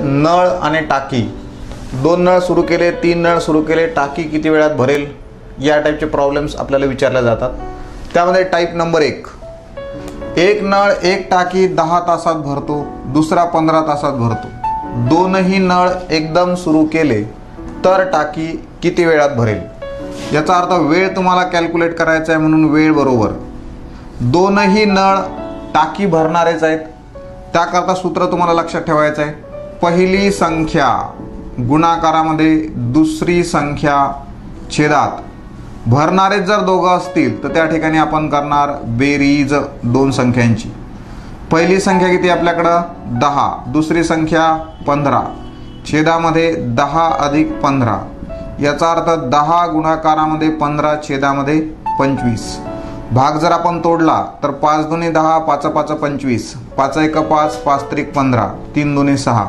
नळ आणि टाकी. दोन नळ सुरू केले तीन नळ सुरू केले टाकी किती वेळात भरेल? या टाईपचे प्रॉब्लेम्स आपल्याला विचारल्या जातात. त्यामध्ये टाईप नंबर एक. एक नळ एक टाकी दहा तासात भरतो दुसरा पंधरा तासात भरतो. दोनही नळ एकदम सुरू केले तर टाकी किती वेळात भरेल? याचा अर्थ वेळ तुम्हाला कॅल्क्युलेट करायचा आहे म्हणून वेळ बरोबर. दोनही नळ टाकी भरणारेच आहेत. त्याकरता सूत्र तुम्हाला लक्षात ठेवायचं आहे. पहिली संख्या गुणाकारामध्ये दुसरी संख्या छेदात. भरणारेच जर दोघं असतील तर त्या ठिकाणी आपण करणार बेरीज दोन संख्यांची. पहिली संख्या किती आपल्याकडं? दहा. दुसरी संख्या पंधरा. छेदामध्ये दहा अधिक पंधरा. याचा अर्थ दहा गुणाकारामध्ये पंधरा छेदामध्ये पंचवीस. भाग जर आपण तोडला तर पाच दोन्ही दहा पाच पाच पंचवीस. पाच एक पाच पाच त्रिक पंधरा. तीन दोन्ही सहा.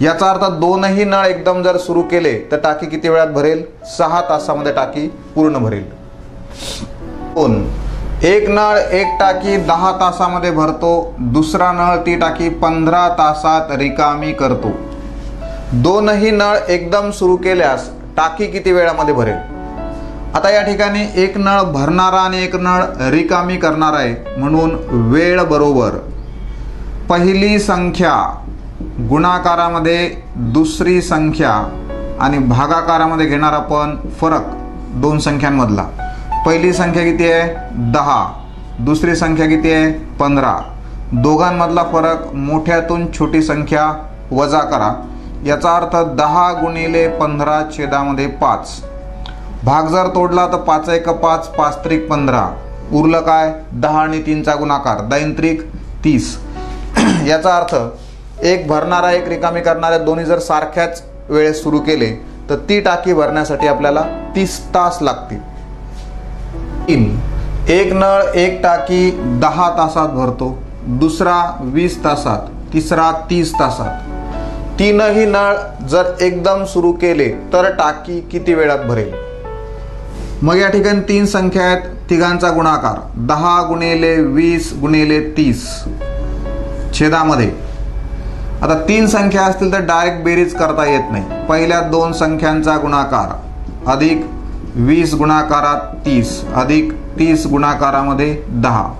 याचा अर्थ दोनही नळ एकदम जर सुरू केले तर टाकी किती वेळात भरेल? सहा तासामध्ये टाकी पूर्ण भरेल. दोन. एक नळ एक टाकी दहा तासामध्ये भरतो दुसरा नळ ती टाकी पंधरा तासात रिकामी करतो. दोनही नळ एकदम सुरू केल्यास टाकी किती वेळामध्ये भरेल? आता या ठिकाणी एक नळ भरणारा आणि एक नळ रिकामी करणार आहे म्हणून वेळ बरोबर. पहिली संख्या गुणाकारामध्ये दुसरी संख्या आणि भागाकारामध्ये घेणार आपण फरक दोन संख्यांमधला. पहिली संख्या किती आहे? दहा. दुसरी संख्या किती आहे? पंधरा. दोघांमधला फरक मोठ्यातून छोटी संख्या वजा करा. याचा अर्थ दहा गुणिले पंधरा छेदामध्ये पाच. भाग जर तोडला तर पाच एक पाच पाच त्रिक पंधरा. उरलं काय? दहा आणि तीनचा गुणाकार. दैन त्रिक तीस. याचा अर्थ एक भरणारा एक रिकामी करणाऱ्या दोन्ही जर सारख्याच वेळेस सुरू केले तर ती टाकी भरण्यासाठी आपल्याला तीस तास लागतील. तीन एक नळ एक टाकी दहा तासात भरतो दुसरा वीस तासात तिसरा तीस तासात. तीनही नळ जर एकदम सुरू केले तर टाकी किती वेळात भरेल? मग या ठिकाणी तीन संख्या आहेत तिघांचा गुणाकार. दहा गुणिले वीस गुणिले तीस. छेदामध्ये. आता तीन संख्या असतील तर डायरेक्ट बेरीज करता येत नाही. पहिल्या दोन संख्यांचा गुणाकार. अधिक वीस गुणाकारात तीस. अधिक तीस गुणाकारामध्ये दहा.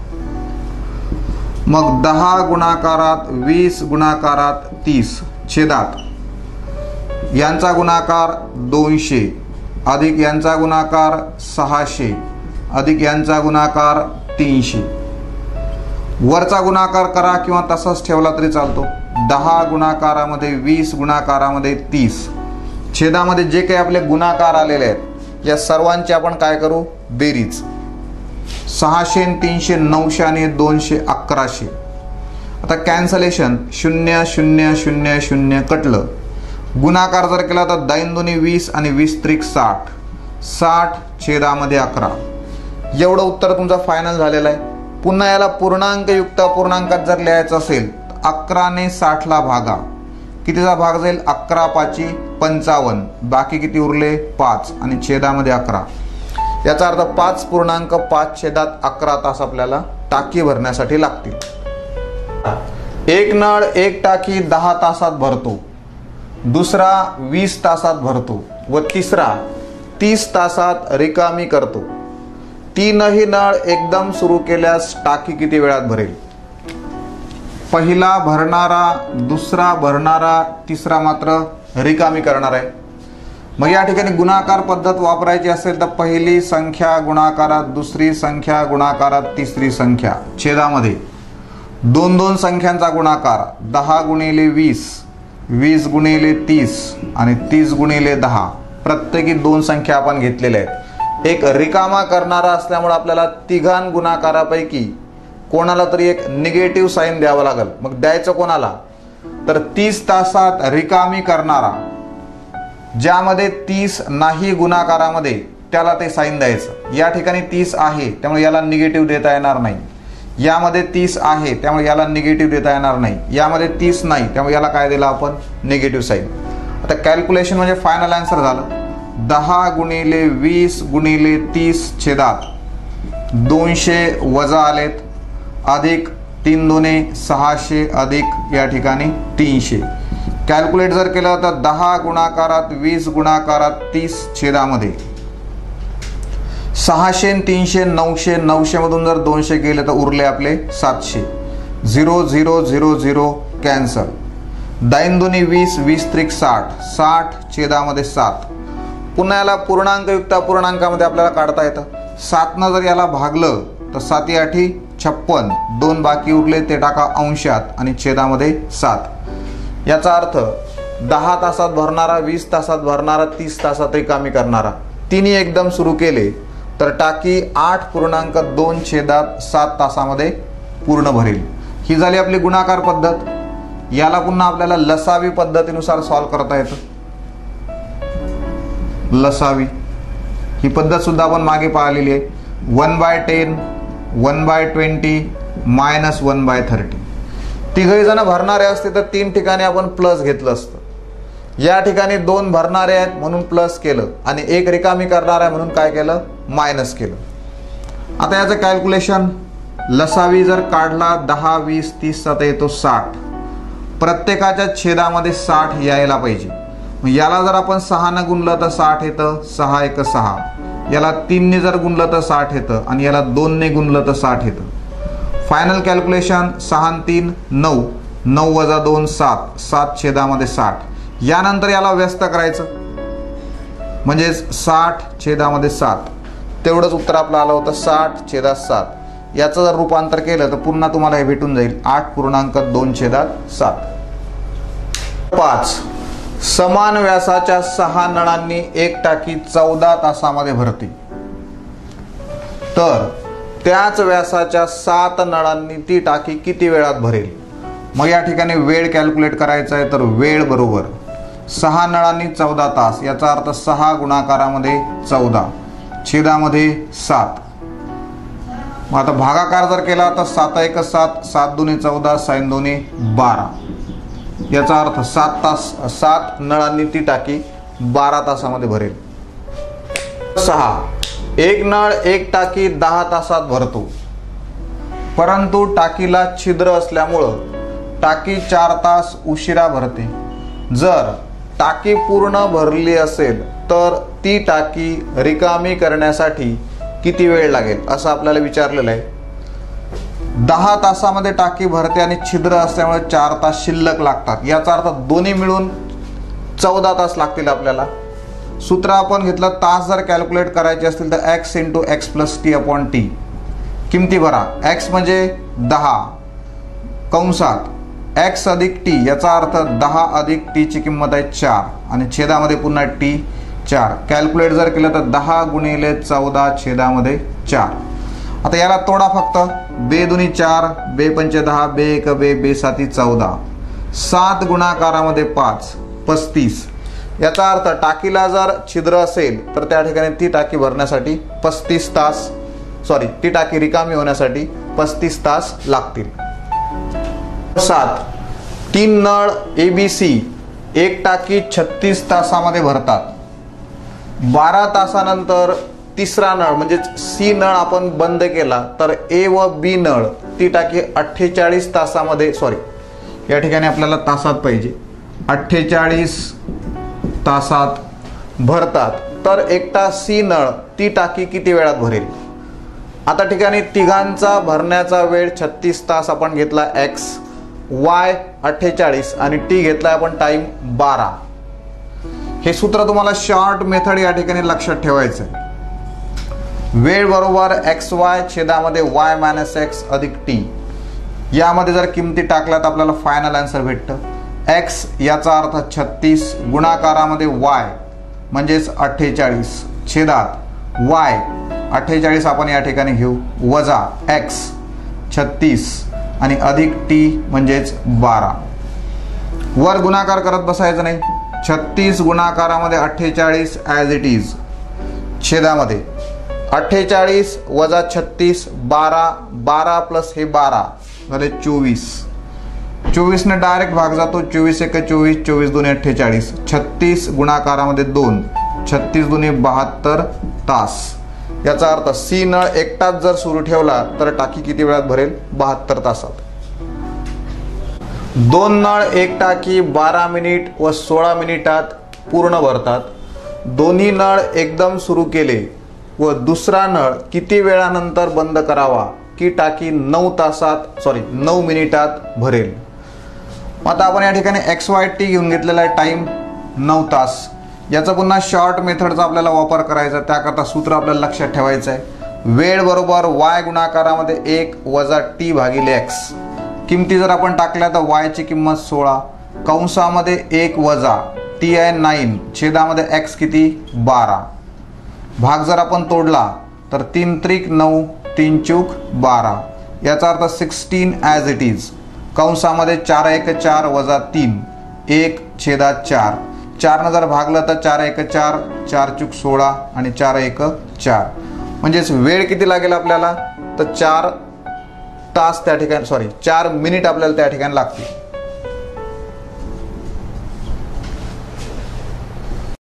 मग दहा गुणाकारात वीस गुणाकारात तीस. छेदात. यांचा गुणाकार दोनशे. अधिक यांचा गुणाकार सहाशे. अधिक यांचा गुणाकार तीनशे. वरचा गुणाकार करा किंवा तसाच ठेवला तरी चालतो. दहा गुणाकारामध्ये वीस गुणाकारामध्ये तीस. छेदामध्ये जे काही आपले गुणाकार आलेले आहेत या सर्वांची आपण काय करू? बेरीज. सहाशे तीनशे नऊशे आणि दोनशे अकराशे. आता कॅन्सलेशन शून्य शून्य शून्य शून्य कटलं. गुणाकार जर केला तर दैन दोन्ही वीस आणि वीस त्रिक साठ. साठ छेदामध्ये अकरा. एवढं उत्तर तुमचं फायनल झालेलं आहे. पुन्हा याला पूर्णांकयुक्त पूर्णांकात जर लिहायचं असेल अकराने साठला भागा. कितीचा भाग जाईल? अकरा पाची पंचावन्न. बाकी किती उरले? पाच. आणि छेदामध्ये अकरा. याचा अर्थ पाच पूर्णांक पाच छेदात अकरा तास आपल्याला टाकी भरण्यासाठी लागतील. एक नळ एक टाकी दहा तासात भरतो. दुसरा वीस तासात भरतो. व तिसरा तीस तासात रिकामी करतो. तीनही नळ एकदम सुरू केल्यास टाकी किती वेळात भरेल? पहिला भरणारा दुसरा भरणारा तिसरा मात्र रिकामी करणार आहे. मग या ठिकाणी गुणाकार पद्धत वापरायची असेल तर पहिली संख्या गुणाकारात दुसरी संख्या गुणाकारात तिसरी संख्या छेदामध्ये. दोन दोन संख्यांचा गुणाकार दहा गुणिले वीस वीस गुणिले तीस आणि तीस गुणिले दहा. प्रत्येकी दोन संख्या आपण घेतलेल्या आहेत. एक रिकामा करणारा असल्यामुळे आपल्याला तिघां गुणाकारापैकी कोणाला तरी एक निगेटिव्ह साईन द्यावं लागेल. मग द्यायचं कोणाला? तर तीस तासात रिकामी करणारा ज्यामध्ये तीस नाही गुणाकारामध्ये त्याला ते साईन द्यायचं. या ठिकाणी तीस आहे त्यामुळे याला निगेटिव्ह देता येणार नाही. यामध्ये तीस आहे त्यामुळे याला निगेटिव्ह देता येणार नाही. यामध्ये तीस नाही त्यामुळे याला काय दिलं आपण? निगेटिव्ह साईन आता कॅल्क्युलेशन म्हणजे फायनल आन्सर झालं. दहा गुणिले वीस गुणिले तीस छेदात. दोनशे वजा आलेत. अधिक तीन दोने सहाशे अधिक या ठिकाणी तीनशे. कॅल्क्युलेट जर केलं तर दहा गुणाकारात वीस गुणाकारात तीस छेदामध्ये. सहाशे तीनशे नऊशे नऊशेमधून जर दोनशे गेले तर उरले आपले सातशे. Zero zero zero zero cancel. दाईन दोन्ही वीस वीस त्रिक साठ. साठ छेदामध्ये सात. पुन्हा याला पूर्णांकयुक्त पूर्णांकामध्ये आपल्याला काढता येतं. सातनं जर याला भागलं तर साती आठी छप्पन दोन बाकी उरले ते टाका अंशात आणि छेदामध्ये सात. याचा अर्थ दहा तासात भरणारा वीस तासात भरणारा तीस तासात रिकामी करणारा. तिन्ही एकदम सुरू केले तर टाकी आठ पूर्णांक दोन छेदात सात तासामध्ये पूर्ण भरेल. ही झाली आपली गुणाकार पद्धत. याला पुन्हा आपल्याला लसावी पद्धतीनुसार सॉल्व करता येतं. लसावी. ही पद्धत सुद्धा आपण मागे पाहिलेली आहे. One by ten one by twenty minus one by thirty. तिघही जण भरणारे असते तर तीन ठिकाणी आपण प्लस घेतलं असतं. या ठिकाणी दोन भरणारे आहेत म्हणून प्लस केलं आणि एक रिकामी करणार आहे म्हणून काय केलं? मायनस केलं. आता याचं कॅल्क्युलेशन लसावी जर काढला दहा वीस तीसचा तर येतो साठ. प्रत्येकाच्या छेदामध्ये साठ यायला पाहिजे. याला जर आपण सहानं गुणलं तर साठ येतं. सहा एक सहा. याला तीनने जर गुणलं तर साठ येतं आणि याला दोनने गुणलं तर साठ येतं. फायनल कॅल्क्युलेशन सहा तीन नऊ. नऊ वजा दोन सात. सात छेदामध्ये साठ. यानंतर याला व्यस्त करायचं. म्हणजेच साठ छेदामध्ये सात. तेवढंच उत्तर आपलं आलं होतं साठ छेदात सात. याचं जर रूपांतर केलं तर पुन्हा तुम्हाला हे भेटून जाईल. आठ पूर्णांक दोन छेदात सात. पाच. समान व्यासाच्या सहा नळांनी एक टाकी चौदा तासामध्ये भरते. तर त्याच व्यासाच्या सात नळांनी ती टाकी किती वेळात भरेल? मग या ठिकाणी वेळ कॅल्क्युलेट करायचा आहे तर वेळ बरोबर. सहा नळांनी चौदा तास याचा अर्थ सहा गुणाकारामध्ये चौदा छेदामध्ये सात. मग आता भागाकार जर केला तर सात एक सात सात दोन्ही चौदा साईन दोन्ही बारा. याचा अर्थ सात तास सात नळांनी ती टाकी बारा तासामध्ये भरेल. सहा. एक नळ एक टाकी दहा तासात भरतो. परंतु टाकीला छिद्र असल्यामुळं टाकी चार तास उशिरा भरते. जर टाकी पूर्ण भरली असेल तर ती टाकी रिकामी करण्यासाठी किती वेळ लागेल असं आपल्याला विचारलेलं आहे. दहा तासामध्ये टाकी भरते आणि छिद्र असल्यामुळे चार तास शिल्लक लागतात. याचा अर्थ दोन्ही मिळून चौदा तास लागतील आपल्याला. सूत्र आपण घेतलं तास जर कॅल्क्युलेट करायचे असतील तर x into x plus t upon t किमती भरा. एक्स म्हणजे दहा. कंसात एक्स अधिक टी याचा अर्थ दहा अधिक टीची किंमत आहे चार. आणि छेदामध्ये पुन्हा टी चार. कॅल्क्युलेट जर केलं तर दहा गुणिले चौदा छेदामध्ये चार. आता याला तोडा फक्त. बे दुनी चार बे पंच दहा बे एक बे बे साती चौदा. सात गुणाकारामध्ये पाच पस्तीस. याचा अर्थ टाकीला जर छिद्र असेल तर त्या ठिकाणी ती टाकी भरण्यासाठी पस्तीस तास सॉरी ती टाकी रिकामी होण्यासाठी पस्तीस तास लागतील. सात. तीन नळ ए बी सी एक टाकी छत्तीस तासामध्ये भरतात. बारा तासानंतर तिसरा नळ म्हणजेच सी नळ आपण बंद केला तर ए व बी नळ ती टाकी अठ्ठेचाळीस तासामध्ये सॉरी या ठिकाणी आपल्याला तासात पाहिजे. अठ्ठेचाळीस तासात भरतात तर एकटा सी नळ ती टाकी किती वेळात भरेल? आता ठिकाणी तिघांचा भरण्याचा वेळ छत्तीस तास आपण घेतला एक्स वाय अठ्ठेचाळीस आणि टी घेतला आपण टाईम बारा. हे सूत्र तुम्हाला शॉर्ट मेथड या ठिकाणी लक्षात ठेवायचं आहे वेळ बरोबर एक्स वाय छेदामध्ये वाय मायनस एक्स अधिक टी यामध्ये जर किमती टाकल्या तर आपल्याला फायनल आन्सर भेटतं. एक्स याचा अर्थ छत्तीस गुणाकारामध्ये वाय म्हणजेच अठ्ठेचाळीस छेदात. वाय अठ्ठेचाळीस आपण या ठिकाणी घेऊ. वजा एक्स छत्तीस आणि अधिक टी म्हणजेच बारा. वर गुणाकार करत बसायचं नाही. छत्तीस गुणाकारामध्ये अठ्ठेचाळीस ॲज इट इज छेदामध्ये. अठ्ठेचाळीस वजा छत्तीस बारा बारा प्लस हे बारा झाले चोवीस. चोवीसने डायरेक्ट भाग जातो चोवीस एक चोवीस चोवीस दोन्ही अठ्ठेचाळीस. छत्तीस गुणाकारामध्ये दोन छत्तीस दोन्ही बहात्तर तास. याचा अर्थ सी नळ एकटाच जर सुरू ठेवला तर टाकी किती वेळात भरेल? बहात्तर तासात. दोन नळ एक टाकी बारा मिनिट व सोळा मिनिटात पूर्ण भरतात. दोन्ही नळ एकदम सुरू केले व दुसरा नळ किती वेळानंतर बंद करावा की टाकी नऊ तासात सॉरी नऊ मिनिटात भरेल? आता आपण या ठिकाणी एक्स वाय टी घेऊन घेतलेला आहे टाईम नऊ तास. याचा पुन्हा शॉर्ट मेथडचा आपल्याला वापर करायचा त्याकरता सूत्र आपल्याला लक्षात ठेवायचं आहे. वेळ बरोबर वाय गुणाकारामध्ये एक वजा टी भागिले एक्स किमती जर आपण टाकल्या तर वायची किंमत सोळा. कंसामध्ये एक वजा टी आहे नाईन छेदामध्ये एक्स किती? बारा. भाग जर आपण तोडला तर तीन त्रिक नऊ तीन चूक बारा. याचा अर्थ सिक्स्टीन ॲज इट इज कंसामध्ये चार एक चार वजा तीन एक छेदा चार. चारनं जर भागलं तर चार एक चार चार चूक सोळा आणि चार एक चार. म्हणजेच वेळ किती लागेल आपल्याला? तर चार तास त्या ठिकाणी सॉरी चार मिनिट आपल्याला त्या ठिकाणी लागतील.